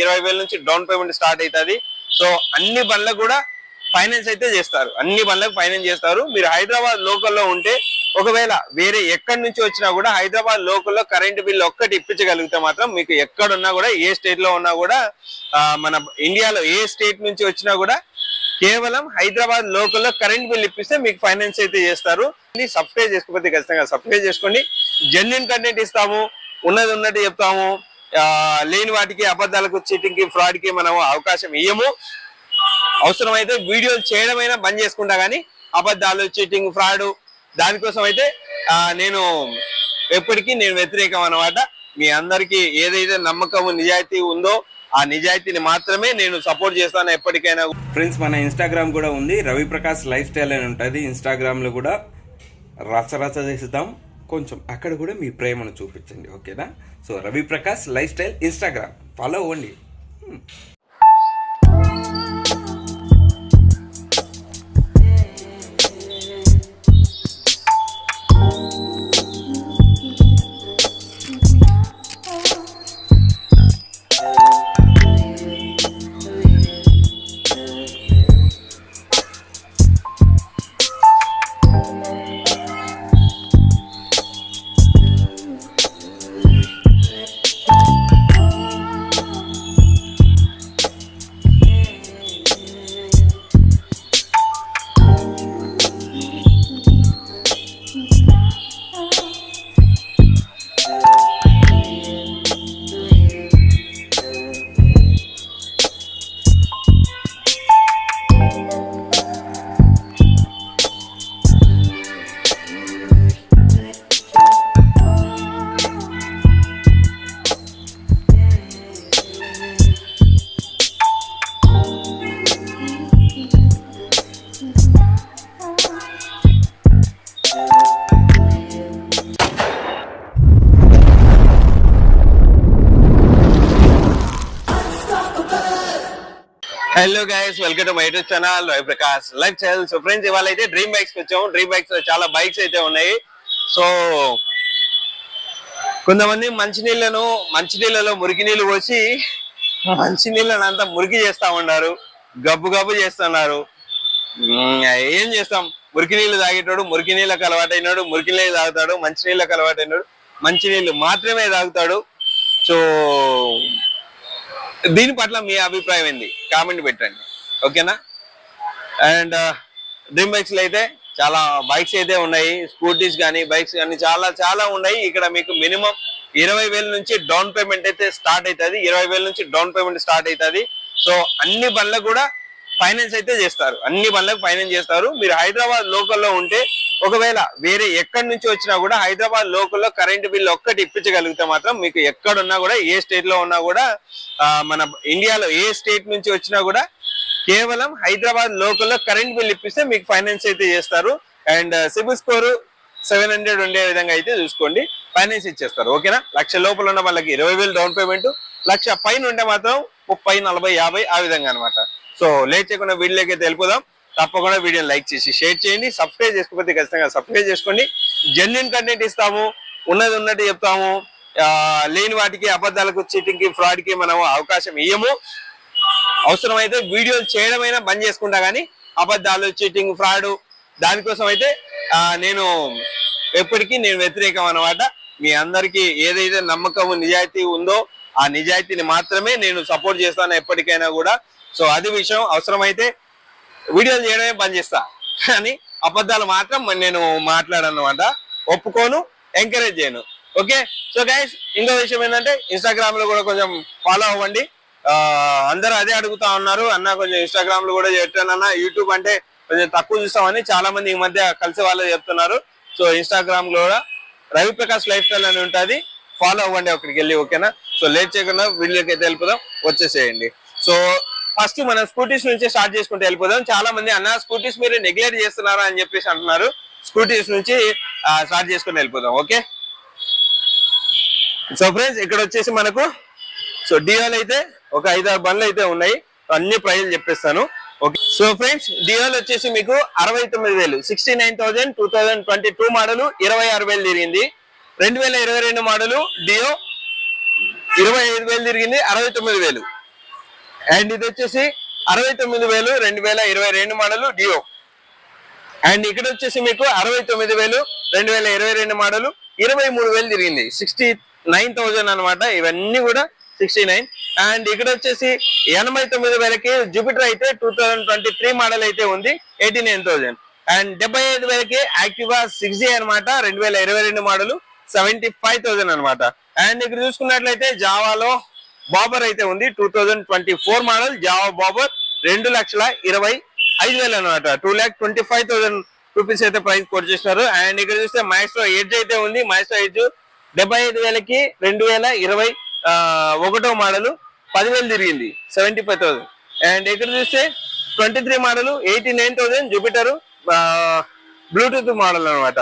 ఇరవై వేల నుంచి డౌన్ పేమెంట్ స్టార్ట్ అవుతుంది. సో అన్ని బండ్లకు కూడా ఫైనాన్స్ అయితే చేస్తారు. అన్ని బండ్లకు ఫైనాన్స్ చేస్తారు. మీరు హైదరాబాద్ లోకల్లో ఉంటే ఒకవేళ వేరే ఎక్కడి నుంచి వచ్చినా కూడా హైదరాబాద్ లోకల్లో కరెంట్ బిల్ ఒక్కటి ఇప్పించగలిగితే మాత్రం మీకు ఎక్కడున్నా కూడా ఏ స్టేట్లో ఉన్నా కూడా మన ఇండియాలో ఏ స్టేట్ నుంచి వచ్చినా కూడా కేవలం హైదరాబాద్ లోకల్లో కరెంట్ బిల్ ఇప్పిస్తే మీకు ఫైనాన్స్ అయితే చేస్తారు. సబ్స్క్రైబ్ చేసుకోకపోతే ఖచ్చితంగా సబ్స్క్రైబ్ చేసుకోండి. జెన్యున్ కంటెంట్ ఇస్తాము. ఉన్నది ఉన్నట్టు చెప్తాము. లేని వాటికి అబద్ధాలకు చీటింగ్కి ఫ్రాడ్కి మనం అవకాశం ఇయ్యము. అవసరమైతే వీడియోలు చేయడమైనా బంద్ చేసుకుంటా కానీ అబద్ధాలు చీటింగ్ ఫ్రాడ్ దానికోసం అయితే నేను ఎప్పటికీ నేను వ్యతిరేకం అన్నమాట. మీ అందరికీ ఏదైతే నమ్మకం నిజాయితీ ఉందో ఆ నిజాయితీని మాత్రమే నేను సపోర్ట్ చేస్తాను ఎప్పటికైనా. ఫ్రెండ్స్ మన ఇన్స్టాగ్రామ్ కూడా ఉంది. రవి ప్రకాష్ లైఫ్ స్టైల్ అని ఉంటుంది. ఇన్స్టాగ్రామ్లో కూడా రచ చేస్తాం. కొంచెం అక్కడ కూడా మీ ప్రేమను చూపించండి ఓకేనా? So Ravi Prakash lifestyle Instagram. Follow అవ్వండి. Guys welcome to my YouTube channel Ravi Prakash life channel so friends ఇవాళ అయితే డ్రీమ్ బైక్స్ వచ్చాము. డ్రీమ్ బైక్స్లో చాలా బైక్స్ అయితే ఉన్నాయి. సో కొంతమంది మంచినీళ్ళను మంచినీళ్ళలో మురికి నీళ్ళు పోసి మంచినీళ్ళను అంతా మురికి చేస్తా ఉన్నారు. గబ్బు గబ్బు చేస్తున్నారు. ఏం చేస్తాం? మురికి నీళ్ళు తాగేటోడు మురికి నీళ్ళకు అలవాటైనాడు మురికి నీళ్ళు తాగుతాడు మంచి నీళ్ళకి అలవాటైనాడు మంచి మాత్రమే తాగుతాడు. సో దీని పట్ల మీ అభిప్రాయం ఏంది? కామెంట్ పెట్టండి. ఓకేనా? అండ్ uh, డ్రీమ్ బైక్స్లో అయితే చాలా బైక్స్ అయితే ఉన్నాయి. స్కూటీస్ కానీ బైక్స్ కానీ చాలా చాలా ఉన్నాయి. ఇక్కడ మీకు మినిమం ఇరవై వేల నుంచి డౌన్ పేమెంట్ అయితే స్టార్ట్ అవుతుంది. ఇరవై వేల నుంచి డౌన్ పేమెంట్ స్టార్ట్ అవుతుంది. సో అన్ని బండ్లకు కూడా ఫైనాన్స్ అయితే చేస్తారు. అన్ని పనులకు ఫైనాన్స్ చేస్తారు. మీరు హైదరాబాద్ లోకల్లో ఉంటే ఒకవేళ వేరే ఎక్కడి నుంచి వచ్చినా కూడా హైదరాబాద్ లోకల్లో కరెంట్ బిల్ ఒక్కటి ఇప్పించగలిగితే మాత్రం మీకు ఎక్కడున్నా కూడా ఏ స్టేట్లో ఉన్నా కూడా మన ఇండియాలో ఏ స్టేట్ నుంచి వచ్చినా కూడా కేవలం హైదరాబాద్ లోకల్లో కరెంట్ బిల్ ఇప్పిస్తే మీకు ఫైనాన్స్ అయితే చేస్తారు. And CIBIL score seven hundred ఉండే విధంగా అయితే చూసుకోండి. ఫైనాన్స్ ఇచ్చేస్తారు. ఓకేనా? లక్ష లోపల ఉన్న వాళ్ళకి ఇరవై వేలు డౌన్ పేమెంట్ లక్ష పైన ఉంటే మాత్రం ముప్పై నలభై యాభై ఆ విధంగా అనమాట సో లేట్ చేయకుండా వీడియోకి అయితే వెళ్ళిపోదాం. తప్పకుండా వీడియోని లైక్ చేసి షేర్ చేయండి. సబ్స్క్రైబ్ చేసుకోకపోతే ఖచ్చితంగా సబ్స్క్రైబ్ చేసుకోండి. జెన్యున్ కంటెంట్ ఇస్తాము ఉన్నది ఉన్నట్టు చెప్తాము. లేని వాటికి అబద్ధాలకు చీటింగ్కి ఫ్రాడ్కి మనం అవకాశం ఇయ్యము. అవసరమైతే వీడియోలు చేయడమైనా బంద్ చేసుకుంటా కానీ అబద్ధాలు చీటింగ్ ఫ్రాడ్ దానికోసం అయితే నేను ఎప్పటికీ నేను వ్యతిరేకం అన్నమాట. మీ అందరికీ ఏదైతే నమ్మకం నిజాయితీ ఉందో ఆ నిజాయితీని మాత్రమే నేను సపోర్ట్ చేస్తాను ఎప్పటికైనా కూడా. సో అది విషయం అవసరమైతే వీడియోలు చేయడమే పనిచేస్తా కానీ అబద్ధాలు మాత్రం నేను మాట్లాడనమాట ఒప్పుకోను ఎంకరేజ్ చేయను. ఓకే? సో గైస్ ఇంకో విషయం ఏంటంటే ఇన్స్టాగ్రామ్లో కూడా కొంచెం ఫాలో అవ్వండి. అందరూ అదే అడుగుతా ఉన్నారు. అన్న కొంచెం ఇన్స్టాగ్రామ్లో కూడా పెట్టానన్న యూట్యూబ్ అంటే కొంచెం తక్కువ చూస్తామని చాలా మంది ఈ మధ్య కలిసి వాళ్ళు చెప్తున్నారు. సో ఇన్స్టాగ్రామ్లో కూడా రవి ప్రకాష్ లైఫ్ స్టైల్ అని ఉంటుంది. ఫాలో అవ్వండి అక్కడికి వెళ్ళి ఓకేనా? సో లేట్ చేయకుండా వీడియోకి అయితే వెళ్ళిపోదాం. వచ్చేసేయండి. సో ఫస్ట్ మనం స్కూటీస్ నుంచి స్టార్ట్ చేసుకుంటే వెళ్ళిపోదాం. చాలా మంది అన్న స్కూటీస్ మీరు నెగ్లెక్ట్ చేస్తున్నారా? అని చెప్పేసి అంటున్నారు. స్కూటీస్ నుంచి స్టార్ట్ చేసుకుని వెళ్ళిపోదాం ఓకే? సో ఫ్రెండ్స్ ఇక్కడ వచ్చేసి మనకు సో డియోలు అయితే ఒక ఐదారు బండ్లు అయితే ఉన్నాయి. అన్ని ప్రైజ్లు చెప్పేస్తాను ఓకే? సో ఫ్రెండ్స్ డియోలు వచ్చేసి మీకు అరవై తొమ్మిది వేలు. Sixty nine thousand two thousand twenty two model ఇరవై ఆరు వేలు తిరిగింది. రెండు వేల ఇరవై రెండు మోడలు డియో ఇరవై ఐదు వేలు తిరిగింది అరవై తొమ్మిది వేలు. అండ్ ఇది వచ్చేసి అరవై తొమ్మిది వేలు రెండు వేల ఇరవై రెండు మోడలు డియో అండ్ ఇక్కడ వచ్చేసి మీకు అరవై తొమ్మిది వేలు రెండు వేల ఇరవై రెండు మోడలు ఇరవై మూడు వేలు తిరిగింది. సిక్స్టీ నైన్ థౌజండ్ అనమాట ఇవన్నీ కూడా సిక్స్టీ నైన్ అండ్ ఇక్కడ వచ్చేసి ఎనభై తొమ్మిది వేలకి జూపిటర్ అయితే two thousand twenty three model అయితే ఉంది ఎయిటీ నైన్ థౌజండ్ అండ్ డెబ్బై ఐదు వేలకి యాక్టివా సిక్స్ జీ అనమాట రెండు వేల ఇరవై రెండు మోడల్ సెవెంటీ ఫైవ్ థౌసండ్ అనమాట అండ్ ఇక్కడ చూసుకున్నట్లయితే జావాలో బాబర్ అయితే ఉంది. Two thousand twenty four model Jawa bobber రెండు లక్షల ఇరవై ఐదు వేలు అనమాట two lakh twenty five thousand rupees అయితే ప్రైస్ కోట్ చేసినారు అండ్ ఇక్కడ చూస్తే మైస్ట్రో ఎడ్జ్ అయితే ఉంది. మైస్ట్రో ఎడ్జ్ డెబ్బై ఐదు వేలకి రెండు వేల ఇరవై ఒకటో మోడల్ పదివేలు తిరిగింది. సెవెంటీ ఫైవ్ థౌసండ్ అండ్ ఇక్కడ చూస్తే twenty three model eighty nine thousand Jupiter Bluetooth model అనమాట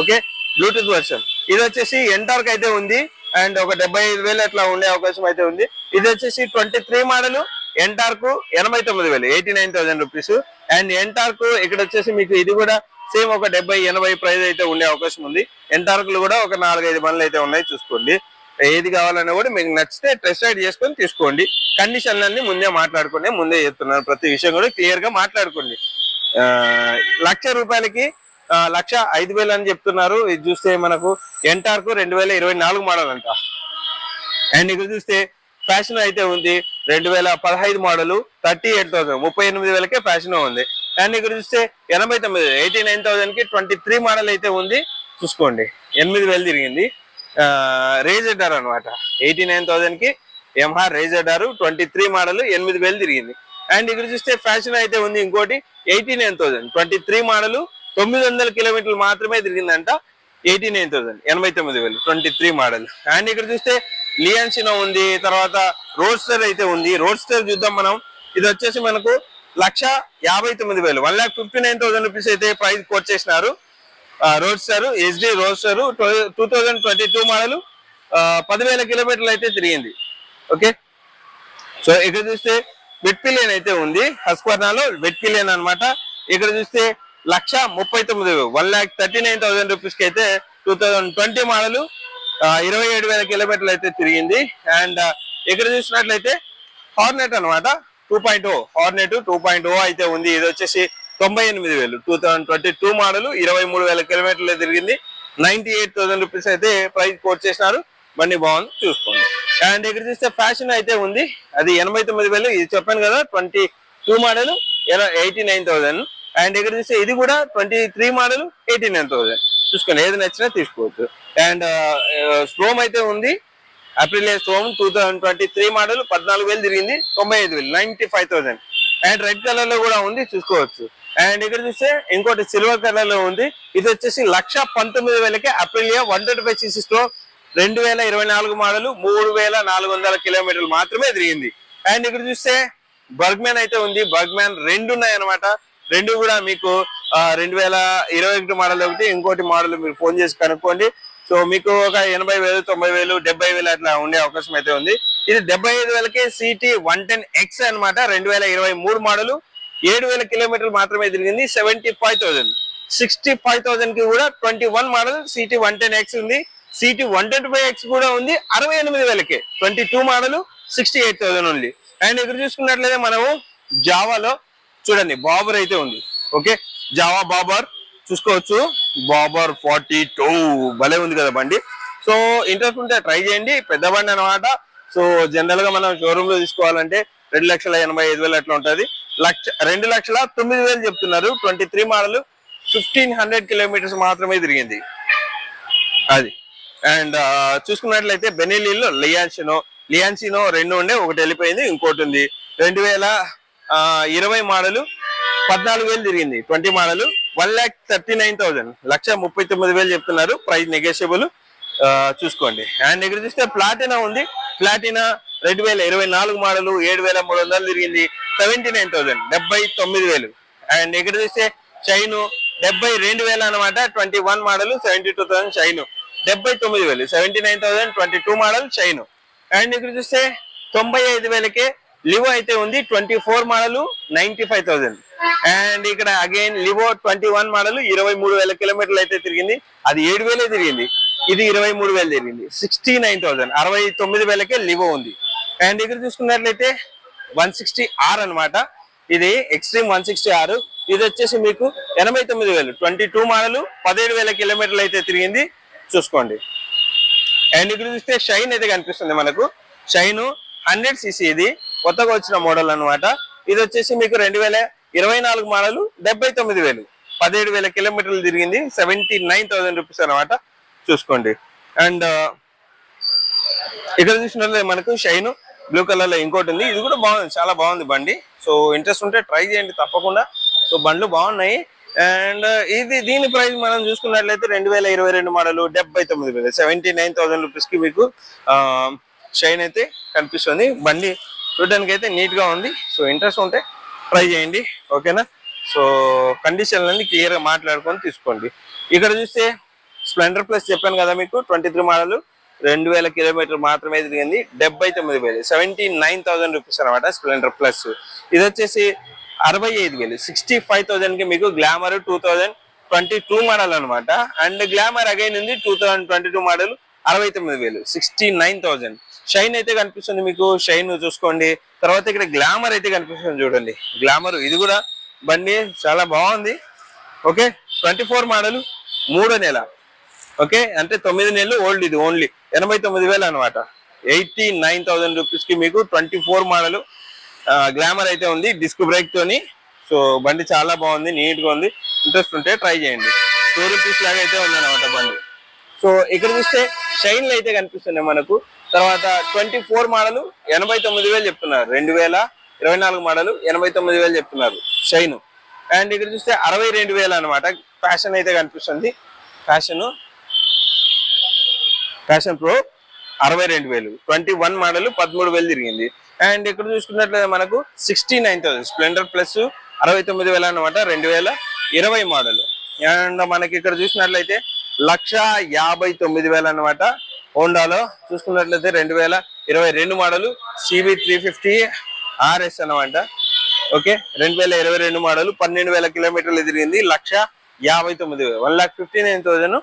ఓకే బ్లూటూత్ వర్షన్ ఇది వచ్చేసి ఎంటార్క్ అయితే ఉంది. అండ్ ఒక డెబ్బై ఐదు వేలు అట్లా ఉండే అవకాశం అయితే ఉంది. ఇది వచ్చేసి ట్వంటీ త్రీ మోడల్ ఎన్టార్కు ఎనభై తొమ్మిది వేలు eighty nine thousand rupees. And Ntorq ఇక్కడ వచ్చేసి మీకు ఇది కూడా సేమ్ ఒక డెబ్బై ఎనభై ప్రైజ్ అయితే ఉండే అవకాశం ఉంది. ఎంటార్కులు కూడా ఒక నాలుగైదు బండ్లు అయితే ఉన్నాయి చూసుకోండి. ఏది కావాలన్నా కూడా మీకు నచ్చితే టెస్ట్ రైడ్ చేసుకొని తీసుకోండి. కండిషన్లన్నీ ముందే మాట్లాడుకునే ముందే చెప్తున్నాను. ప్రతి విషయం కూడా క్లియర్గా మాట్లాడుకోండి లక్ష రూపాయలకి లక్ష ఐదు వేలు అని చెప్తున్నారు. ఇది చూస్తే మనకు ఎంటార్కు రెండు వేల ఇరవై నాలుగు మోడల్ అంట. అండ్ ఇక్కడ చూస్తే ఫ్యాషన్ అయితే ఉంది. రెండు వేల పదహైదు మోడల్ థర్టీ ఎయిట్ థౌసండ్ ముప్పై ఎనిమిది వేలకే ఫ్యాషన్ ఉంది. అండ్ ఇక్కడ చూస్తే ఎనభై తొమ్మిది ఎయిటీ నైన్ థౌసండ్కి ట్వంటీ త్రీ మోడల్ అయితే ఉంది. చూసుకోండి. ఎనిమిది వేలు తిరిగింది. రేజెడార్ అనమాట eighty nine థౌసండ్కి M R Ray ZR twenty three model ఎనిమిది వేలు తిరిగింది. అండ్ ఇక్కడ చూస్తే ఫ్యాషన్ అయితే ఉంది. ఇంకోటి eighty nine thousand twenty three model తొమ్మిది వందల కిలోమీటర్లు మాత్రమే తిరిగిందంట ఎయిటీ నైన్ థౌసండ్ ఎనభై తొమ్మిది వేలు ట్వంటీ త్రీ మోడల్ అండ్ ఇక్కడ చూస్తే లియాన్సినో ఉంది తర్వాత రోడ్స్టర్ అయితే ఉంది. రోడ్స్టర్ చూద్దాం మనం. ఇది వచ్చేసి మనకు లక్ష యాభై తొమ్మిది వేలు one lakh fifty nine thousand rupees అయితే ప్రైస్ కోట్ చేసినారు. Roadster S D roadster two thousand twenty two model పదివేల కిలోమీటర్లు అయితే తిరిగింది. ఓకే సో ఇక్కడ చూస్తే వెట్ పిలియన్ అయితే ఉంది హస్క్వర్నాలో వెట్ పిలియన్ అనమాట ఇక్కడ చూస్తే లక్ష ముప్పై తొమ్మిది one lakh thirty nine thousand రూపీస్కి అయితే టూ థౌజండ్ ట్వంటీ మోడల్ ఇరవై ఏడు వేల కిలోమీటర్లు అయితే తిరిగింది. అండ్ ఇక్కడ చూసినట్లయితే హార్నెట్ అనమాట two point O Hornet two point O అయితే ఉంది. ఇది వచ్చేసి తొంభై ఎనిమిది వేలు. Two thousand twenty two model ఇరవై మూడు వేల కిలోమీటర్లు తిరిగింది. నైన్టీ ఎయిట్ థౌసండ్ రూపీస్ అయితే ప్రైస్ కోట్ చేసినారు. బండి బాగుంది చూసుకోండి. అండ్ ఇక్కడ చూస్తే ఫ్యాషన్ అయితే ఉంది. అది ఎనభై తొమ్మిది వేలు. ఇది చెప్పాను కదా twenty two model eighty nine thousand and ఇక్కడ చూస్తే ఇది కూడా twenty three model eighty nine thousand చూసుకోండి ఏది నచ్చినా తీసుకోవచ్చు. అండ్ స్ట్రోమ్ uh, uh, అయితే ఉంది. Aprilia Storm two thousand twenty three model పద్నాలుగు వేలు తిరిగింది తొంభై ఐదు వేలు ninety five thousand and red కలర్లో కూడా ఉంది చూసుకోవచ్చు. అండ్ ఇక్కడ చూస్తే ఇంకోటి సిల్వర్ కలర్లో ఉంది. ఇది వచ్చేసి లక్ష పంతొమ్మిది వేలకి Aprilia one twenty five CC Storm రెండు వేల ఇరవై నాలుగు మోడల్ మూడు వేల నాలుగు వందల కిలోమీటర్లు మాత్రమే తిరిగింది. అండ్ ఇక్కడ చూస్తే బర్గ్మ్యాన్ అయితే ఉంది. బర్గ్మ్యాన్ రెండు ఉన్నాయి అనమాట రెండు కూడా మీకు రెండు వేల ఇరవై ఒకటి మోడల్ ఒకటి ఇంకోటి మోడల్ మీరు ఫోన్ చేసి కనుక్కోండి. సో మీకు ఒక ఎనభై వేలు తొంభై వేలు డెబ్బై వేలు అట్లా ఉండే అవకాశం అయితే ఉంది. ఇది డెబ్బై ఐదు వేలకి సిటీ వన్ టెన్ ఎక్స్ అనమాట రెండు వేల ఇరవై మూడు మోడలు ఏడు వేల కిలోమీటర్లు మాత్రమే తిరిగింది seventy five thousand. Sixty five థౌసండ్కి కూడా twenty one model CT one ten X ఉంది. CT one twenty five X కూడా ఉంది అరవై ఎనిమిది వేలకి. Twenty two model sixty eight thousand ఉంది. అండ్ ఇక్కడ చూసుకున్నట్లయితే మనము జావాలో చూడండి బాబర్ అయితే ఉంది. ఓకే? జావా బాబర్ చూసుకోవచ్చు. Bobber forty two. భలే ఉంది కదా బండి. సో ఇంట్రెస్ట్ ఉంటే ట్రై చేయండి. పెద్ద బండి అనమాట సో జనరల్గా మనం షోరూమ్లో తీసుకోవాలంటే రెండు లక్షల ఎనభై ఐదు వేలు అట్లా ఉంటది. లక్ష రెండు లక్షల తొమ్మిది వేలు చెప్తున్నారు. Twenty three model fifteen hundred kilometres మాత్రమే తిరిగింది. అది. అండ్ చూసుకున్నట్లయితే బెనెలీలో లియాన్సినో లియాన్సినో రెండు ఉండే ఒకటి వెళ్ళిపోయింది ఇంకోటి ఉంది. రెండు వేల ఇరవై మోడలు పద్నాలుగు వేలు తిరిగింది. Twenty model one lakh thirty nine thousand. లక్ష ముప్పై తొమ్మిది వేలు చెప్తున్నారు. Price negotiable. చూసుకోండి. అండ్ ఇక్కడ చూస్తే ప్లాటినా ఉంది. ప్లాటినా రెండు వేల ఇరవై నాలుగు మోడలు ఏడు వేల మూడు వందలు తిరిగింది. Seventy nine thousand. డెబ్బై తొమ్మిది వేలు. అండ్ ఇక్కడ చూస్తే షైను డెబ్బై రెండు వేలు అనమాట twenty one model seventy two thousand Shine. డెబ్బై తొమ్మిది వేలు. Seventy nine thousand twenty two model Shine. And ఇక్కడ చూస్తే తొంభై ఐదు వేలకే లివో అయితే ఉంది twenty four model ninety five thousand and ఇక్కడ again Livo twenty one model ఇరవై మూడు వేల కిలోమీటర్లు అయితే తిరిగింది. అది ఏడు వేలే తిరిగింది. ఇది ఇరవై మూడు వేలు తిరిగింది. సిక్స్టీ నైన్ థౌసండ్ అరవై తొమ్మిది వేలకే లివో ఉంది. అండ్ ఇక్కడ చూసుకున్నట్లయితే వన్ సిక్స్టీ ఆర్ అనమాట ఇది ఎక్స్ట్రీమ్ వన్ సిక్స్టీ ఆర్ ఇది వచ్చేసి మీకు ఎనభై తొమ్మిది వేలు. ట్వంటీ టూ మోడల్ పదిహేడు వేల కిలోమీటర్లు అయితే తిరిగింది. చూసుకోండి. అండ్ ఇక్కడ చూస్తే షైన్ అయితే కనిపిస్తుంది మనకు. షైన్ హండ్రెడ్ సిసి ఇది. కొత్తగా వచ్చిన మోడల్ అన్నమాట. ఇది వచ్చేసి మీకు రెండు వేల ఇరవై నాలుగు మోడల్ డెబ్బై తొమ్మిది వేలు. పదిహేడు వేల కిలోమీటర్లు తిరిగింది సెవెంటీ నైన్ థౌసండ్ రూపీస్ అనమాట చూసుకోండి. అండ్ ఇక్కడ చూసినట్లయితే మనకు షైన్ బ్లూ కలర్లో ఇంకోటి ఉంది. ఇది కూడా బాగుంది చాలా బాగుంది బండి. సో ఇంట్రెస్ట్ ఉంటే ట్రై చేయండి తప్పకుండా. సో బండ్లు బాగున్నాయి. అండ్ ఇది దీని ప్రైస్ మనం చూసుకున్నట్లయితే రెండు వేల ఇరవై రెండు మోడల్ డెబ్బై తొమ్మిది వేలు. సెవెంటీ నైన్ థౌసండ్ రూపీస్కి మీకు షైన్ అయితే కనిపిస్తుంది. బండి చూడడానికి అయితే నీట్గా ఉంది. సో ఇంట్రెస్ట్ ఉంటే ట్రై చేయండి. ఓకేనా? సో కండిషన్ క్లియర్గా క్లియర్గా మాట్లాడుకొని తీసుకోండి. ఇక్కడ చూస్తే స్ప్లెండర్ ప్లస్ చెప్పాను కదా మీకు ట్వంటీ త్రీ మోడల్ రెండు వేల కిలోమీటర్ మాత్రమే తిరిగింది. డెబ్బై తొమ్మిది వేలు సెవెంటీ నైన్ థౌసండ్ రూపీస్ అనమాట స్ప్లెండర్ ప్లస్ ఇది వచ్చేసి అరవై ఐదు వేలు సిక్స్టీ ఫైవ్ థౌసండ్కి మీకు Glamour two thousand twenty two model అనమాట అండ్ గ్లామర్ అగైన్ ఉంది two thousand twenty two model అరవై తొమ్మిది వేలు సిక్స్టీ నైన్ థౌసండ్ షైన్ అయితే కనిపిస్తుంది మీకు షైన్ చూసుకోండి. తర్వాత ఇక్కడ గ్లామర్ అయితే కనిపిస్తుంది చూడండి. గ్లామర్ ఇది కూడా బండి చాలా బాగుంది. ఓకే ట్వంటీ ఫోర్ మోడల్ మూడో నెల. ఓకే అంటే తొమ్మిది నెలలు ఓల్డ్ ఇది ఓన్లీ ఎనభై తొమ్మిది వేలు అనమాట ఎయిటీ నైన్ థౌసండ్ రూపీస్కి మీకు ట్వంటీ ఫోర్ మోడల్ గ్లామర్ అయితే ఉంది డిస్క్ బ్రేక్ తోని. సో బండి చాలా బాగుంది నీట్గా ఉంది. ఇంట్రెస్ట్ ఉంటే ట్రై చేయండి. టూ రూపీస్ లాగా అయితే ఉంది అనమాట బండి. సో ఇక్కడ చూస్తే షైన్లు అయితే కనిపిస్తున్నాయి మనకు. తర్వాత ట్వంటీ ఫోర్ మోడల్ ఎనభై తొమ్మిది వేలు చెప్తున్నారు. రెండు వేల ఇరవై నాలుగు మోడల్ ఎనభై తొమ్మిది వేలు చెప్తున్నారు షైన్. అండ్ ఇక్కడ చూస్తే అరవై రెండు వేలు అనమాట ఫ్యాషన్ అయితే కనిపిస్తుంది. ఫ్యాషన్ ఫ్యాషన్ ప్రో అరవై రెండు వేలు. ట్వంటీ వన్ మోడల్ పదమూడు వేలు తిరిగింది. అండ్ ఇక్కడ చూసుకున్నట్లయితే మనకు sixty nine thousand. Splendor Plus అరవై తొమ్మిది వేలు అనమాట రెండు వేల ఇరవై మోడల్. అండ్ మనకి ఇక్కడ చూసినట్లయితే లక్ష యాభై తొమ్మిది వేలు అనమాట హోండాలో చూసుకున్నట్లయితే రెండు వేల ఇరవై రెండు model CB three fifty RS అనమాట ఓకే రెండు వేల ఇరవై రెండు మోడల్ పన్నెండు వేల కిలోమీటర్లు తిరిగింది లక్ష యాభై తొమ్మిది one lakh fifty nine thousand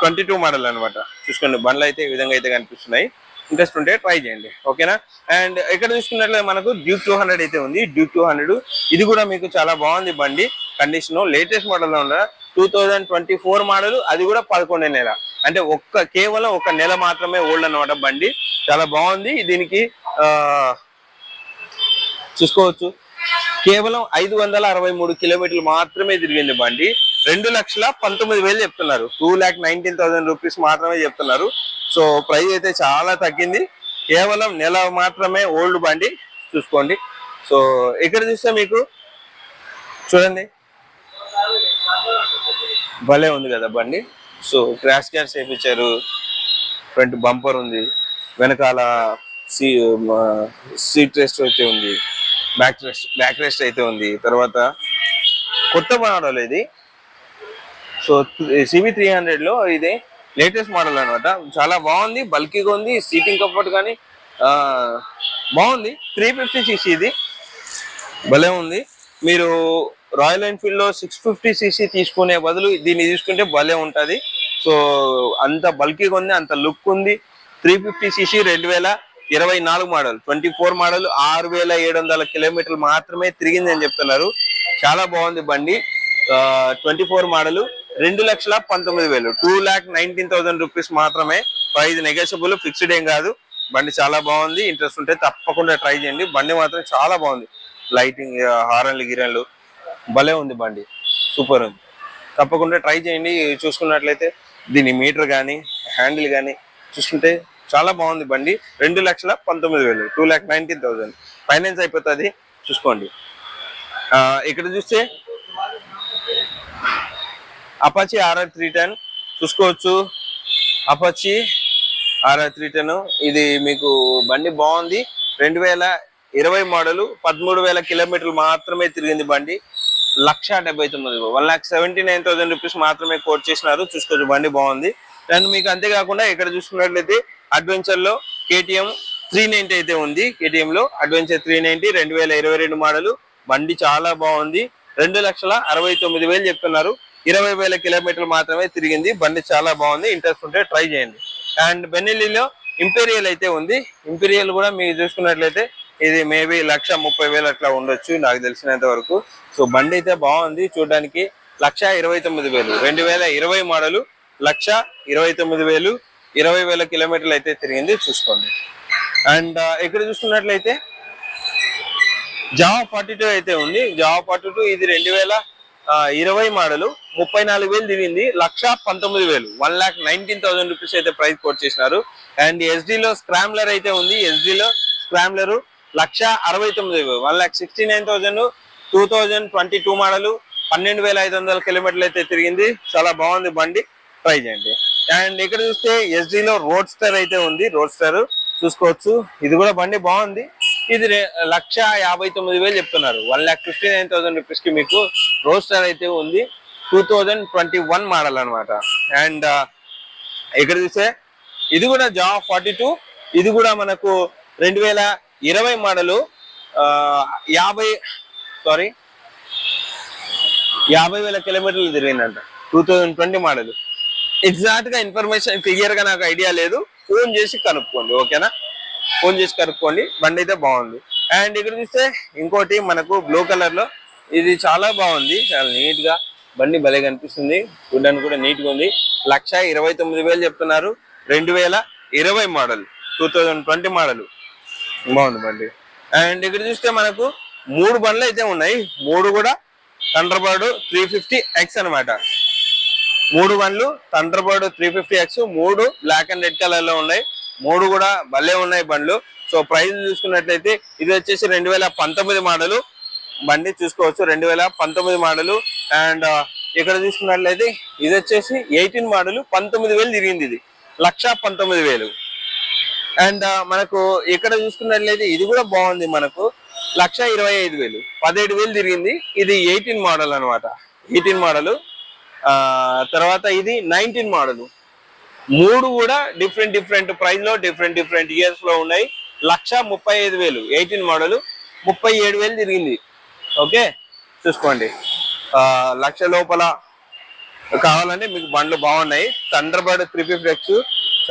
twenty two model అనమాట చూసుకోండి బండ్లు అయితే ఈ విధంగా అయితే కనిపిస్తున్నాయి. ఇంట్రెస్ట్ ఉంటే ట్రై చేయండి. ఓకేనా? అండ్ ఇక్కడ చూసుకున్నట్లయితే మనకు డ్యూక్ టూ హండ్రెడ్ అయితే ఉంది. డ్యూక్ టూ హండ్రెడ్ ఇది కూడా మీకు చాలా బాగుంది బండి. కండిషన్ లేటెస్ట్ మోడల్లో ఉన్న two thousand twenty four model అది కూడా పదకొండు నెల అంటే ఒక్క కేవలం ఒక నెల మాత్రమే ఓల్డ్ అనమాట బండి. చాలా బాగుంది. దీనికి చూసుకోవచ్చు. కేవలం ఐదు వందల అరవై మూడు కిలోమీటర్లు మాత్రమే తిరిగింది బండి. రెండు లక్షల పంతొమ్మిది వేలు చెప్తున్నారు. Two lakh nineteen thousand rupees మాత్రమే చెప్తున్నారు. సో ప్రైస్ అయితే చాలా తగ్గింది. కేవలం నెల మాత్రమే ఓల్డ్ బండి. చూసుకోండి. సో ఇక్కడ చూస్తే మీకు? చూడండి. భలే ఉంది కదా బండి. సో క్రాష్ క్యాష్ చేయించారు ఫ్రంట్ బంపర్ ఉంది. వెనకాల సీ సీట్ రెస్ట్ అయితే ఉంది. బ్యాక్ రెస్ట్ బ్యాక్ రెస్ట్ అయితే ఉంది. తర్వాత కొత్త మోడల్ ఇది. సో సివి త్రీ హండ్రెడ్లో ఇది లేటెస్ట్ మోడల్ అన్నమాట. చాలా బాగుంది. బల్కీగా ఉంది. సీటింగ్ కంఫర్ట్ కానీ బాగుంది. త్రీ ఫిఫ్టీ సిసి ఇది. భలే ఉంది. మీరు రాయల్ ఎన్ఫీల్డ్లో సిక్స్ ఫిఫ్టీ సీసీ తీసుకునే బదులు దీన్ని తీసుకుంటే భలే ఉంటుంది. సో అంత బల్కీగా ఉంది అంత లుక్ ఉంది. త్రీ ఫిఫ్టీ సీసీ రెండు వేల ఇరవై నాలుగు మోడల్ ట్వంటీ ఫోర్ మోడల్ ఆరు వేల ఏడు వందల కిలోమీటర్లు మాత్రమే తిరిగింది అని చెప్తున్నారు. చాలా బాగుంది బండి. ట్వంటీ ఫోర్ మోడల్ రెండు లక్షల పంతొమ్మిది వేలు two lakh nineteen thousand rupees మాత్రమే. ప్రైస్ నెగోషియబుల్ ఫిక్స్డ్ ఏం కాదు. బండి చాలా బాగుంది. ఇంట్రెస్ట్ ఉంటే తప్పకుండా ట్రై చేయండి. బండి మాత్రం చాలా బాగుంది. లైటింగ్ హారన్లు గిరన్లు. భలే ఉంది బండి. సూపర్ ఉంది. తప్పకుండా ట్రై చేయండి. చూసుకున్నట్లయితే దీని మీటర్ కానీ హ్యాండిల్ కానీ చూసుకుంటే చాలా బాగుంది బండి. రెండు లక్షల పంతొమ్మిది వేలు two lakh nineteen thousand. Finance అయిపోతుంది. చూసుకోండి. ఇక్కడ చూస్తే అపాచి ఆర్ఆర్ త్రీ టెన్ చూసుకోవచ్చు. అపాచి ఆర్ఆర్ త్రీ టెన్ ఇది మీకు బండి బాగుంది. రెండు వేల ఇరవై మోడల్ పదమూడు వేల కిలోమీటర్లు మాత్రమే తిరిగింది బండి. లక్ష డెబ్బై తొమ్మిది one lakh seventy nine thousand rupees మాత్రమే కోట్ చేసినారు. చూసుకోవచ్చు బండి బాగుంది. అండ్ మీకు అంతేకాకుండా ఇక్కడ చూసుకున్నట్లయితే అడ్వెంచర్లో కేటీఎం త్రీ నైన్టీ అయితే ఉంది. కేటీఎం లో అడ్వెంచర్ త్రీ నైన్టీ రెండు వేల ఇరవై రెండు మోడల్ బండి చాలా బాగుంది. రెండు లక్షల అరవై తొమ్మిది వేలు చెప్తున్నారు. ఇరవై వేల కిలోమీటర్లు మాత్రమే తిరిగింది. బండి చాలా బాగుంది. ఇంట్రెస్ట్ ఉంటే ట్రై చేయండి. అండ్ బెన్నెల్లిలో ఇంపీరియల్ అయితే ఉంది. ఇంపీరియల్ కూడా మీరు చూసుకున్నట్లయితే ఇది మేబీ లక్ష ముప్పై వేలు అట్లా ఉండొచ్చు. నాకు తెలిసినంత వరకు. సో బండి అయితే బాగుంది. చూడడానికి లక్ష ఇరవై తొమ్మిది వేలు. రెండు వేల ఇరవై మోడలు లక్ష ఇరవై తొమ్మిది వేలు ఇరవై వేల కిలోమీటర్లు అయితే తిరిగింది చూసుకోండి. అండ్ ఇక్కడ చూసుకున్నట్లయితే జావా ఫార్టీ టూ అయితే ఉంది. జావా ఫార్టీ టూ ఇది రెండు వేల ఇరవై మోడలు ముప్పై నాలుగు వేలు దిగింది. లక్ష పంతొమ్మిది వేలు. One lakh nineteen thousand rupees అయితే ప్రైస్ కోట్ చేసినారు. అండ్ SD లో స్క్రామ్లర్ అయితే ఉంది. SD లో లక్ష అరవై తొమ్మిది వేలు. One lakh sixty nine thousand two thousand twenty two model పన్నెండు వేల ఐదు వందల కిలోమీటర్లు అయితే తిరిగింది. చాలా బాగుంది బండి. ట్రై చేయండి. అండ్ ఇక్కడ చూస్తే SD లో రోడ్ స్టార్ అయితే ఉంది. రోడ్ స్టార్ చూసుకోవచ్చు. ఇది కూడా బండి బాగుంది. ఇది లక్ష యాభై తొమ్మిది వేలు చెప్తున్నారు. One lakh fifty nine thousand రూపీస్కి మీకు స్టార్ అయితే ఉంది. Two thousand twenty one model అనమాట అండ్ ఇక్కడ చూస్తే ఇది కూడా జా ఫార్టీ టూ. ఇది కూడా మనకు రెండు వేల ఇరవై మోడలు యాభై సారీ. యాభై వేల కిలోమీటర్లు తిరిగిందంట. టూ థౌజండ్ ట్వంటీ మోడల్ ఎగ్జాక్ట్గా ఇన్ఫర్మేషన్ క్లియర్గా నాకు ఐడియా లేదు. ఫోన్ చేసి కనుక్కోండి ఓకేనా ఫోన్ చేసి కనుక్కోండి బండి అయితే బాగుంది. అండ్ ఇక్కడ చూస్తే ఇంకోటి మనకు బ్లూ కలర్లో ఇది చాలా బాగుంది చాలా నీట్గా. బండి భలే కనిపిస్తుంది చూడడానికి కూడా నీట్గా ఉంది. లక్ష ఇరవై తొమ్మిది వేలు చెప్తున్నారు. రెండు వేల ఇరవై model two thousand twenty model బాగుంది బండి. అండ్ ఇక్కడ చూస్తే మనకు మూడు బండ్లు అయితే ఉన్నాయి. మూడు కూడా థండర్బర్డ్ త్రీ ఫిఫ్టీ ఎక్స్ అనమాట మూడు బండ్లు థండర్బర్డ్ త్రీ ఫిఫ్టీ ఎక్స్ మూడు బ్లాక్ అండ్ రెడ్ కలర్లో ఉన్నాయి. మూడు కూడా భలే ఉన్నాయి బండ్లు. సో ప్రైస్ చూసుకున్నట్లయితే ఇది వచ్చేసి రెండు వేల పంతొమ్మిది మోడలు బండి చూసుకోవచ్చు. రెండు వేల పంతొమ్మిది మోడలు అండ్ uh, ఇక్కడ చూసుకున్నట్లయితే ఇది వచ్చేసి ఎయిటీన్ మోడలు పంతొమ్మిది వేలు తిరిగింది ఇది. లక్ష పంతొమ్మిది వేలు. అండ్ uh, మనకు ఇక్కడ చూసుకున్నట్లయితే ఇది కూడా బాగుంది మనకు. లక్ష ఇరవై ఐదు వేలు. పదిహేడు వేలు తిరిగింది. ఇది ఎయిటీన్ మోడల్ అనమాట ఎయిటీన్ మోడల్. తర్వాత ఇది నైన్టీన్ మోడల్. మూడు కూడా డిఫరెంట్ డిఫరెంట్ ప్రైస్లో డిఫరెంట్ డిఫరెంట్ ఇయర్స్లో ఉన్నాయి. లక్ష ముప్పై ఐదు వేలు. Eighteen model. ముప్పై ఏడు వేలు తిరిగింది. ఓకే? చూసుకోండి. లక్ష లోపల కావాలంటే మీకు బండ్లు బాగున్నాయి. థండర్ త్రీ ఫిఫ్టీ ఎక్స్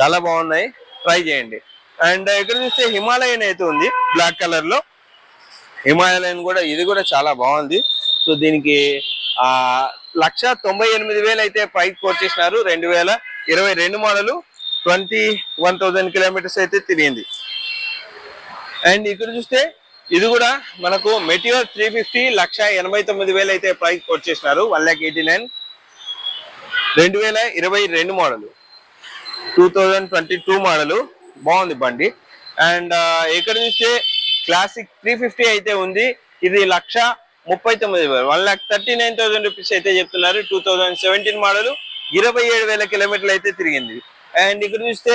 చాలా బాగున్నాయి. ట్రై చేయండి. అండ్ ఇక్కడ చూస్తే హిమాలయన్ అయితే ఉంది బ్లాక్ కలర్లో హిమాలయన్ కూడా ఇది కూడా చాలా బాగుంది. సో దీనికి ఆ లక్ష తొంభై ఎనిమిది వేలు అయితే ప్రైస్ కోట్ చేసినారు రెండు వేల ఇరవై రెండు model twenty one thousand kilometres అయితే తిరిగింది. అండ్ ఇక్కడ చూస్తే ఇది కూడా మనకు మెటీరియల్ త్రీ ఫిఫ్టీ లక్ష ఎనభై తొమ్మిది వేలు అయితే ప్రైస్ కోట్ చేసినారు వన్ ల్యాక్ ఎయిటీ నైన్. రెండు వేల ఇరవై రెండు model. Two thousand twenty two model. బాగుంది బండి. అండ్ ఇక్కడ చూస్తే క్లాసిక్ త్రీ ఫిఫ్టీ అయితే ఉంది. ఇది లక్ష ముప్పై తొమ్మిది వేలు. One lakh thirty nine thousand rupees అయితే చెప్తున్నారు. టూ థౌజండ్ సెవెంటీన్ మోడల్ ఇరవై ఏడు వేల కిలోమీటర్లు అయితే తిరిగింది. అండ్ ఇక్కడ చూస్తే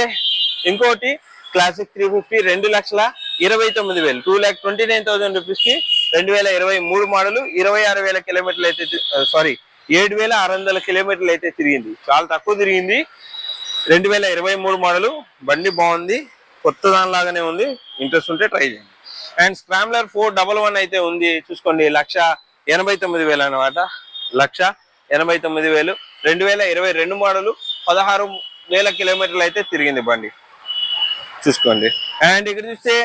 ఇంకోటి క్లాసిక్ త్రీ ఫిఫ్టీ రెండు లక్షల ఇరవై తొమ్మిది వేలు. Two lakh twenty nine thousand రూపీస్కి రెండు వేల ఇరవై మూడు మోడల్ ఇరవై ఆరు వేల కిలోమీటర్లు అయితే సారీ ఏడు వేల ఆరు వందల కిలోమీటర్లు అయితే తిరిగింది. చాలా తక్కువ తిరిగింది. రెండు వేల ఇరవై మూడు మోడలు బండి బాగుంది. కొత్త దానిలాగానే ఉంది. ఇంట్రెస్ట్ ఉంటే ట్రై చేయండి. And scrambler four double one అయితే ఉంది. చూసుకోండి లక్ష ఎనభై తొమ్మిది వేలు అనమాట లక్ష ఎనభై తొమ్మిది వేలు. రెండు వేల ఇరవై రెండు మోడలు పదహారు వేల కిలోమీటర్లు అయితే తిరిగింది బండి. చూసుకోండి. అండ్ ఇక్కడ చూస్తే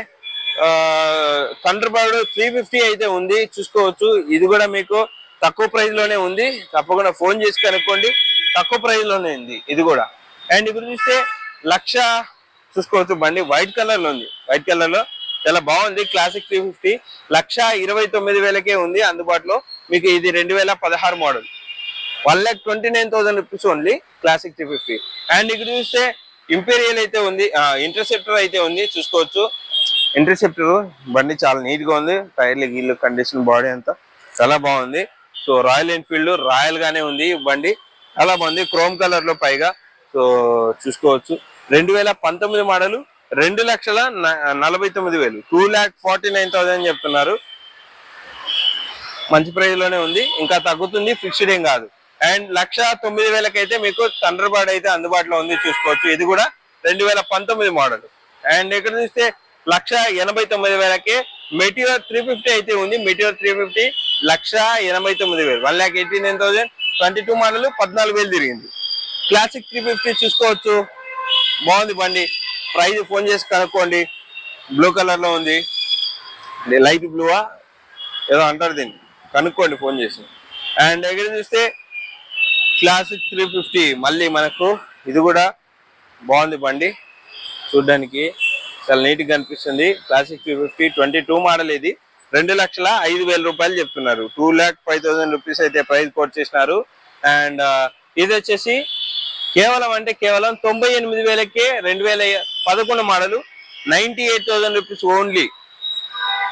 థండర్ త్రీ ఫిఫ్టీ అయితే ఉంది. చూసుకోవచ్చు. ఇది కూడా మీకు తక్కువ ప్రైస్లోనే ఉంది. తప్పకుండా ఫోన్ చేసి కనుక్కోండి. తక్కువ ప్రైస్లోనే ఉంది ఇది కూడా. అండ్ ఇక్కడ చూస్తే లక్ష చూసుకోవచ్చు బండి వైట్ కలర్లో ఉంది. వైట్ కలర్లో చాలా బాగుంది. క్లాసిక్ త్రీ ఫిఫ్టీ లక్ష ఇరవై తొమ్మిది వేలకే ఉంది అందుబాటులో. మీకు ఇది రెండు వేల పదహారు model one lakh twenty nine thousand rupees only Classic three fifty and ఇక్కడ చూస్తే ఇంపీరియల్ అయితే ఉంది. ఇంటర్సెప్టర్ అయితే ఉంది. చూసుకోవచ్చు. ఇంటర్సెప్టర్ బండి చాలా నీట్గా ఉంది టైర్లు గీళ్ళు కండిషన్ బాడీ అంతా చాలా బాగుంది. సో రాయల్ ఎన్ఫీల్డ్ రాయల్ గానే ఉంది బండి. చాలా బాగుంది. క్రోమ్ కలర్లో పైగా. సో చూసుకోవచ్చు. రెండు వేల పంతొమ్మిది మోడల్ రెండు లక్షల న- నలభై తొమ్మిది వేలు. Two lakh forty nine thousand చెప్తున్నారు. మంచి ప్రైజ్లోనే ఉంది. ఇంకా తగ్గుతుంది ఫిక్స్డ్ ఏం కాదు. అండ్ లక్ష తొమ్మిది వేలకైతే మీకు థండర్ బర్డ్ అయితే అందుబాటులో ఉంది చూసుకోవచ్చు. ఇది కూడా రెండు వేల పంతొమ్మిది మోడల్ అండ్ ఇక్కడ చూస్తే లక్ష ఎనభై తొమ్మిది వేలకే మెటీరియల్ త్రీ ఫిఫ్టీ అయితే ఉంది. మెటీరియల్ త్రీ ఫిఫ్టీ లక్ష ఎనభై తొమ్మిది వేలు. One lakh eighty nine thousand twenty two model పద్నాలుగు వేలు తిరిగింది. క్లాసిక్ త్రీ ఫిఫ్టీ చూసుకోవచ్చు. బాగుంది బండి. ప్రైజ్ ఫోన్ చేసి కనుక్కోండి. బ్లూ కలర్లో ఉంది లైట్ బ్లూవా? ఏదో అంటారు దీన్ని. కనుక్కోండి ఫోన్ చేసి. అండ్ దగ్గర చూస్తే క్లాసిక్ త్రీ ఫిఫ్టీ. మళ్ళీ మనకు ఇది కూడా బాగుంది బండి. చూడ్డానికి చాలా నీట్గా అనిపిస్తుంది. Classic three fifty twenty two model ఇది. రెండు లక్షల ఐదు వేల రూపాయలు చెప్తున్నారు. Two lakh five thousand rupees అయితే ప్రైస్ కోట్ చేసినారు. అండ్ ఇది వచ్చేసి కేవలం అంటే కేవలం తొంభై ఎనిమిది వేలకే రెండు వేల పదకొండు model ninety eight thousand rupees only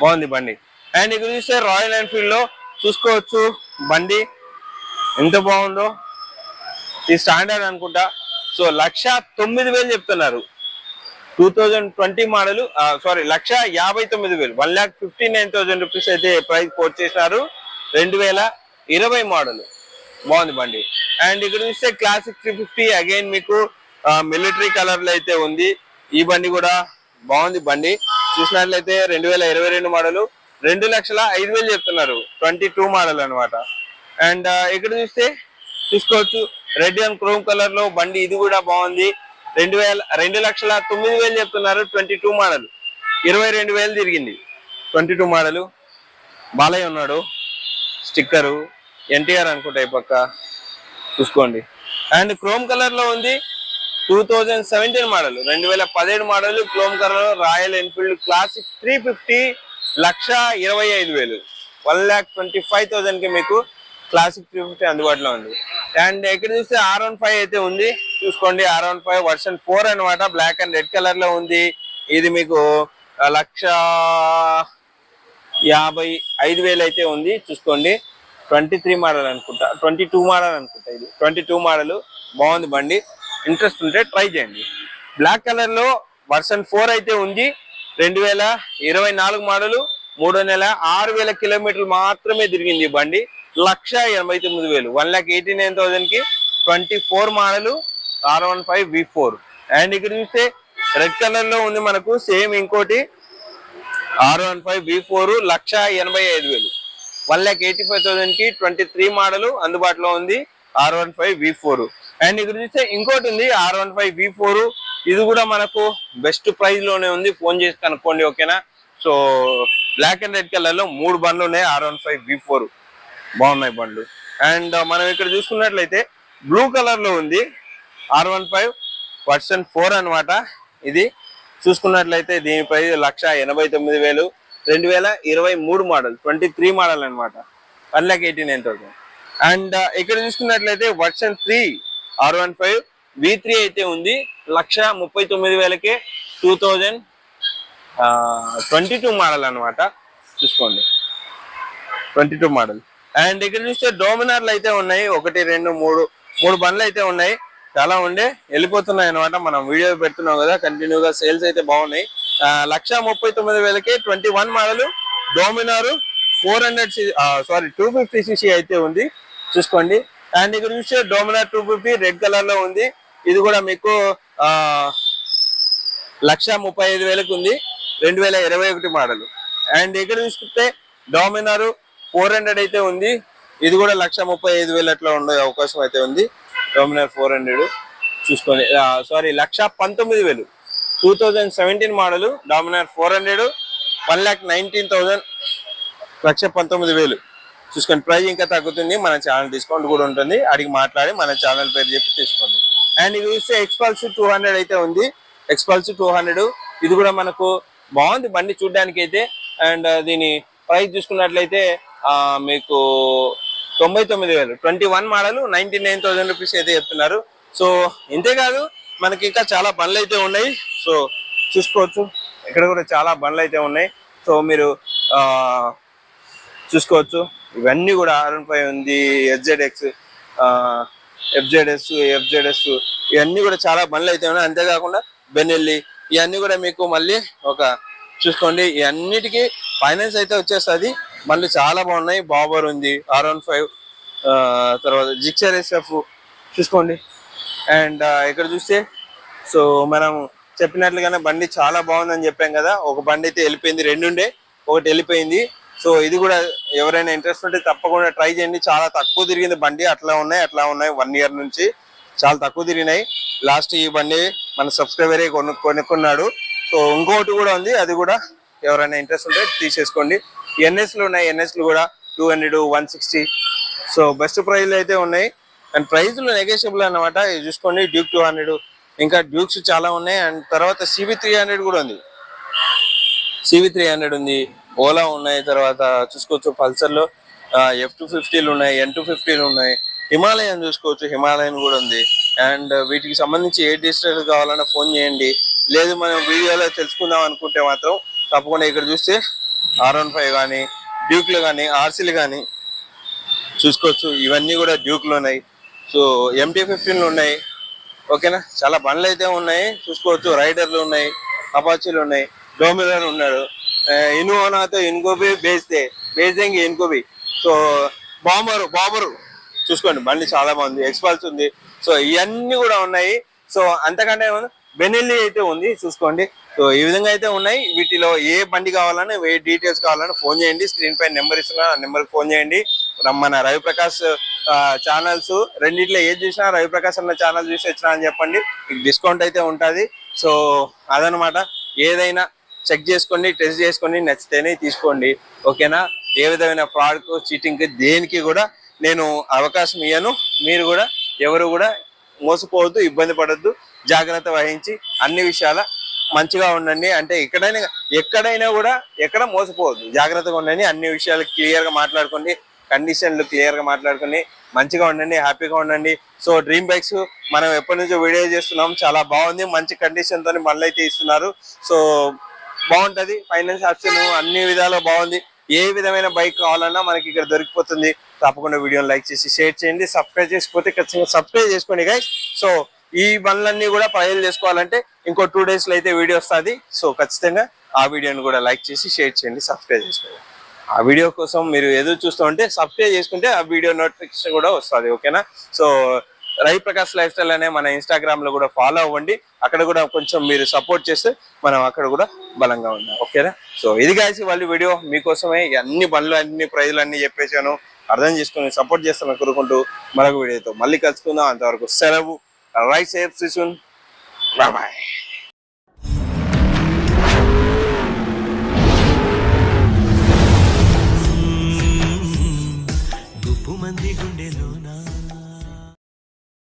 బాగుంది బండి. అండ్ ఇక్కడ చూస్తే రాయల్ ఎన్ఫీల్డ్లో చూసుకోవచ్చు బండి. ఎంత బాగుందో. ఇది స్టాండర్డ్ అనుకుంటా. సో లక్ష తొమ్మిది వేలు చెప్తున్నారు. Two thousand twenty model sorry లక్ష యాభై తొమ్మిది వేలు. One lakh fifty nine thousand rupees అయితే ప్రైస్ కోట్ చేసినారు. రెండు వేల ఇరవై మోడల్. బాగుంది బండి. అండ్ ఇక్కడ చూస్తే క్లాసిక్ త్రీ ఫిఫ్టీ అగైన్ మీకు మిలిటరీ కలర్లో అయితే ఉంది. ఈ బండి కూడా బాగుంది బండి. చూసినట్లయితే రెండు వేల ఇరవై రెండు మోడల్. రెండు లక్షల ఐదు వేలు చెప్తున్నారు. ట్వంటీ టూ మోడల్ అనమాట అండ్ ఇక్కడ చూస్తే చూసుకోవచ్చు. రెడ్ అండ్ క్రోమ్ కలర్లో బండి ఇది కూడా బాగుంది. రెండు వేల రెండు లక్షల తొమ్మిది వేలు చెప్తున్నారు ట్వంటీ టూ మోడల్. ఇరవై రెండు వేలు తిరిగింది. Twenty two model. బాలయ్య ఉన్నాడు. స్టిక్కరు. ఎన్టీఆర్ అనుకుంటా ఈ పక్క. చూసుకోండి. అండ్ క్రోమ్ కలర్లో ఉంది. టూ థౌజండ్ సెవెంటీన్ మోడల్ రెండు వేల పదిహేడు model chrome colour Royal Enfield Classic three fifty లక్ష ఇరవై ఐదు వేలు వన్ ల్యాక్ ట్వంటీ ఫైవ్ థౌసండ్కి మీకు క్లాసిక్ త్రీ ఫిఫ్టీ అందుబాటులో ఉంది. అండ్ ఇక్కడ చూస్తే ఆర్ వన్ ఫైవ్ అయితే ఉంది. చూసుకోండి R one five version four అనమాట బ్లాక్ అండ్ రెడ్ కలర్లో ఉంది. ఇది మీకు లక్ష యాభై ఐదు వేలు అయితే ఉంది. చూసుకోండి ట్వంటీ త్రీ మోడల్ అనుకుంటా ట్వంటీ టూ మోడల్ అనుకుంటా ఇది. ట్వంటీ టూ మోడల్ బాగుంది బండి. ఇంట్రెస్ట్ ఉంటే ట్రై చేయండి. బ్లాక్ కలర్లో వర్షన్ ఫోర్ అయితే ఉంది. రెండు వేల ఇరవై నాలుగు మోడలు మూడో నెల ఆరు వేల కిలోమీటర్లు మాత్రమే తిరిగింది బండి. లక్ష ఎనభై తొమ్మిది వేలు. One lakh eighty nine థౌసండ్కి twenty four model R one five V four. And ఇక్కడ చూస్తే రెడ్ కలర్లో ఉంది మనకు సేమ్ ఇంకోటి R one five V four లక్ష ఎనభై ఐదు వేలు. వన్ ల్యాక్ ఎయిటీ ఫైవ్ థౌసండ్కి ట్వంటీ త్రీ మోడల్ అందుబాటులో ఉంది R one five V four. And ఇక్కడ చూస్తే ఇంకోటి ఉంది R one five V four ఇది కూడా మనకు బెస్ట్ ప్రైస్లోనే ఉంది. ఫోన్ చేసి కనుక్కోండి ఓకేనా సో బ్లాక్ అండ్ రెడ్ కలర్లో మూడు బండ్లు ఉన్నాయి R one five V four బాగున్నాయి బండ్లు. అండ్ మనం ఇక్కడ చూసుకున్నట్లయితే బ్లూ కలర్లో ఉంది R one five version four అనమాట ఇది చూసుకున్నట్లయితే దీని ప్రైస్ లక్ష ఎనభై తొమ్మిది వేలు రెండు వేల ఇరవై మూడు మోడల్ ట్వంటీ త్రీ మోడల్ అనమాట one lakh eighty nine thousand and ఇక్కడ చూసుకున్నట్లయితే version three R one five V three అయితే ఉంది. లక్ష ముప్పై తొమ్మిది వేలకే two thousand twenty two model అనమాట చూసుకోండి. ట్వంటీ టూ మోడల్ అండ్ ఇక్కడ చూస్తే డోమినార్లు అయితే ఉన్నాయి. ఒకటి రెండు మూడు మూడు బండ్లు అయితే ఉన్నాయి. చాలా ఉండే. వెళ్ళిపోతున్నాయి అనమాట మనం వీడియో పెడుతున్నాం కదా. కంటిన్యూగా సేల్స్ అయితే బాగున్నాయి. లక్ష ముప్పై తొమ్మిది వేలకి twenty one model Dominar four hundred sorry two fifty CC అయితే ఉంది. చూసుకోండి. అండ్ ఇక్కడ చూస్తే డోమినార్ టూ ఫిఫ్టీ రెడ్ కలర్లో ఉంది. ఇది కూడా మీకు లక్ష ముప్పై ఐదు వేలకు ఉంది. రెండు వేల ఇరవై ఒకటి మోడల్ అండ్ ఇక్కడ చూసుకుంటే డామినార్ ఫోర్ హండ్రెడ్ అయితే ఉంది. ఇది కూడా లక్ష ముప్పై ఐదు వేలు అట్లా ఉండే అవకాశం అయితే ఉంది. డామినార్ ఫోర్ హండ్రెడ్ చూసుకోండి సారీ లక్ష పంతొమ్మిది వేలు. Two thousand seventeen model Dominar four hundred one lakh nineteen thousand లక్ష పంతొమ్మిది వేలు. చూసుకోండి ప్రైస్ ఇంకా తగ్గుతుంది. మన ఛానల్ డిస్కౌంట్ కూడా ఉంటుంది. అడిగి మాట్లాడి మన ఛానల్ పేరు చెప్పి తీసుకోండి. అండ్ ఇది చూస్తే ఎక్స్పల్స్ టూ హండ్రెడ్ అయితే ఉంది. ఎక్స్పల్స్ టూ హండ్రెడ్ ఇది కూడా మనకు బాగుంది బండి చూడడానికి అయితే అండ్ uh, దీని ప్రైస్ చూసుకున్నట్లయితే మీకు తొంభై తొమ్మిది వేలు. Twenty one model ninety nine thousand rupees అయితే చెప్తున్నారు. సో ఇంతేకాదు మనకి ఇంకా చాలా బండ్లు అయితే ఉన్నాయి. సో చూసుకోవచ్చు. ఇక్కడ కూడా చాలా బండ్లు అయితే ఉన్నాయి. సో మీరు చూసుకోవచ్చు. ఇవన్నీ కూడా ఆర్ ఫైవ్ ఉంది ఎఫ్జెడ్ఎక్స్ ఎఫ్జెడ్ఎస్ ఎఫ్జెడ్ఎస్ ఇవన్నీ కూడా చాలా బండ్లు అయితే ఉన్నాయి. అంతేకాకుండా బెనెల్లి ఇవన్నీ కూడా మీకు మళ్ళీ ఒక చూసుకోండి. ఇవన్నిటికీ ఫైనాన్స్ అయితే వచ్చేస్తుంది. మళ్ళీ చాలా బాగున్నాయి. బాబర్ ఉంది ఆర్ వన్ ఫైవ్ తర్వాత జిక్సర్ ఎస్ఎఫ్ చూసుకోండి. అండ్ ఇక్కడ చూస్తే సో మనం చెప్పినట్లుగానే బండి చాలా బాగుందని చెప్పాం కదా. ఒక బండి అయితే వెళ్ళిపోయింది రెండుండే. ఒకటి వెళ్ళిపోయింది. సో ఇది కూడా ఎవరైనా ఇంట్రెస్ట్ ఉంటే తప్పకుండా ట్రై చేయండి. చాలా తక్కువ తిరిగింది బండి. అట్లా ఉన్నాయి అట్లా ఉన్నాయి. వన్ ఇయర్ నుంచి చాలా తక్కువ తిరిగినాయి. లాస్ట్ ఈ బండి మన సబ్స్క్రైబరే కొను కొనుక్కున్నాడు. సో ఇంకోటి కూడా ఉంది. అది కూడా ఎవరైనా ఇంట్రెస్ట్ ఉంటే తీసేసుకోండి. ఎన్ఎస్లు ఉన్నాయి. ఎన్ఎస్లు కూడా two hundred one sixty so best ప్రైజ్లు అయితే ఉన్నాయి. అండ్ ప్రైజ్లు నెగోషియబుల్ అన్నమాట. ఇది చూసుకోండి. డ్యూక్ టూ హండ్రెడ్ ఇంకా డ్యూక్స్ చాలా ఉన్నాయి. అండ్ తర్వాత సిబి త్రీ హండ్రెడ్ కూడా ఉంది. సివి త్రీ హండ్రెడ్ ఉంది. ఓలా ఉన్నాయి తర్వాత చూసుకోవచ్చు పల్సర్లో ఎఫ్ టూ ఫిఫ్టీలు ఉన్నాయి ఎన్ టూ ఫిఫ్టీలు ఉన్నాయి. హిమాలయన్ చూసుకోవచ్చు హిమాలయన్ కూడా ఉంది. అండ్ వీటికి సంబంధించి ఏ డీటెయిల్స్ కావాలన్నా ఫోన్ చేయండి. లేదు మనం వీడియోలో తెలుసుకుందాం అనుకుంటే మాత్రం తప్పకుండా ఇక్కడ చూస్తే ఆర్ వన్ ఫైవ్ కానీ డ్యూక్లు కానీ ఆర్సీలు కానీ చూసుకోవచ్చు. ఇవన్నీ కూడా డ్యూక్లు ఉన్నాయి. సో ఎంటీ ఫిఫ్టీన్లు ఉన్నాయి. ఓకేనా? చాలా బండ్లు అయితే ఉన్నాయి. చూసుకోవచ్చు. రైడర్లు ఉన్నాయి. అపాచీలు ఉన్నాయి. డోమినర్ ఉన్నాడు. ఇనువనాతో ఇన్కోబి బేస్తే బేసింగ్ ఇన్కోబి. సో బాంబరు బాంబరు. చూసుకోండి బండి చాలా బాగుంది ఎక్స్పల్స్ ఉంది. సో ఇవన్నీ కూడా ఉన్నాయి. సో అంతకంటే ఏమన్నా బెనెల్లి అయితే ఉంది చూసుకోండి. సో ఈ విధంగా అయితే ఉన్నాయి. వీటిలో ఏ బండి కావాలన్నా ఏ డీటెయిల్స్ కావాలన్నా ఫోన్ చేయండి. స్క్రీన్ పైన నెంబర్ ఇస్తున్నా ఆ నెంబర్కి ఫోన్ చేయండి. మన రవిప్రకాష్ ఛానల్స్ రెండిట్లో ఏది చూసినా రవిప్రకాష్ అన్న ఛానల్ చూసి వచ్చినా అని చెప్పండి. మీకు డిస్కౌంట్ అయితే ఉంటుంది. సో అదనమాట. ఏదైనా చెక్ చేసుకోండి టెస్ట్ చేసుకోండి నచ్చితేనే తీసుకోండి. ఓకేనా? ఏ విధమైన ఫ్రాడ్కు చీటింగ్కి దేనికి కూడా నేను అవకాశం ఇయ్యను. మీరు కూడా ఎవరు కూడా మోసపోవద్దు ఇబ్బంది పడద్దు. జాగ్రత్త వహించి అన్ని విషయాల మంచిగా ఉండండి. అంటే ఎక్కడైనా ఎక్కడైనా కూడా ఎక్కడ మోసపోవద్దు. జాగ్రత్తగా ఉండండి అన్ని విషయాలు క్లియర్గా మాట్లాడుకోండి. కండిషన్లు క్లియర్గా మాట్లాడుకుని మాట్లాడుకొని మంచిగా ఉండండి హ్యాపీగా ఉండండి. సో డ్రీమ్ బైక్స్ మనం ఎప్పటి నుంచో వీడియో చేస్తున్నాం. చాలా బాగుంది. మంచి కండిషన్తో మళ్ళీ అయితే ఇస్తున్నారు. సో బాగుంటది. ఫైనాన్స్ ఆప్షన్ అన్ని విధాలు బాగుంది. ఏ విధమైన బైక్ కావాలన్నా మనకి ఇక్కడ దొరికిపోతుంది. తప్పకుండా వీడియోని లైక్ చేసి షేర్ చేయండి. సబ్స్క్రైబ్ చేసుకోతే ఖచ్చితంగా సబ్స్క్రైబ్ చేసుకోండి గైస్ సో ఈ బండ్లన్నీ కూడా ప్రయోజనం చేసుకోవాలంటే ఇంకో టూ డేస్లో అయితే వీడియో వస్తుంది. సో ఖచ్చితంగా ఆ వీడియోని కూడా లైక్ చేసి షేర్ చేయండి సబ్స్క్రైబ్ చేసుకోండి. ఆ వీడియో కోసం మీరు ఎదురు చూస్తూ ఉంటే సబ్స్క్రైబ్ చేసుకుంటే ఆ వీడియో నోటిఫికేషన్ కూడా వస్తుంది ఓకేనా so Ravi Prakash lifestyle అనే మన ఇన్స్టాగ్రామ్లో కూడా ఫాలో అవ్వండి. అక్కడ కూడా కొంచెం మీరు సపోర్ట్ చేస్తే మనం అక్కడ కూడా బలంగా ఉన్నాం ఓకేనా సో ఇది కాసి వాళ్ళు వీడియో మీకోసమే అన్ని బండ్లు అన్ని ప్రైజులు అన్ని చెప్పేశాను. అర్థం చేసుకుని సపోర్ట్ చేస్తాను కోరుకుంటూ మరొక వీడియోతో మళ్ళీ కలుసుకుందాం. అంతవరకు సెలవు. Ride safe see soon bye bye